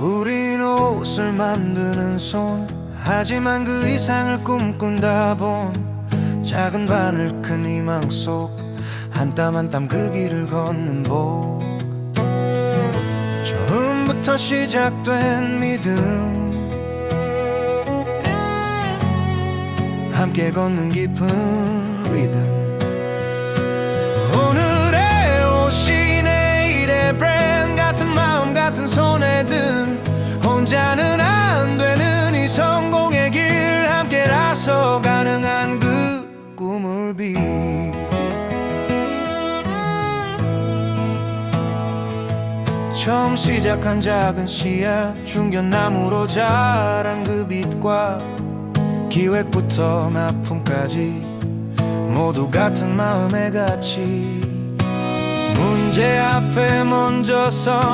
꽃을 만드는 손 하지만 그 이상을 꿈꾼다 본 작은 바늘 큰 희망 속 한 땀 한 땀 그 길을 걷는 복. 처음부터 시작된 믿음 함께 걷는 깊은 리듬 혼자는 안 되는 이 성공의 길 함께라서 가능한 그 꿈을 비. 처음 시작한 작은 씨앗 중견나무로 자란 그 빛과 기획부터 납품까지 모두 같은 마음의 가치 문제 앞에 먼저 서는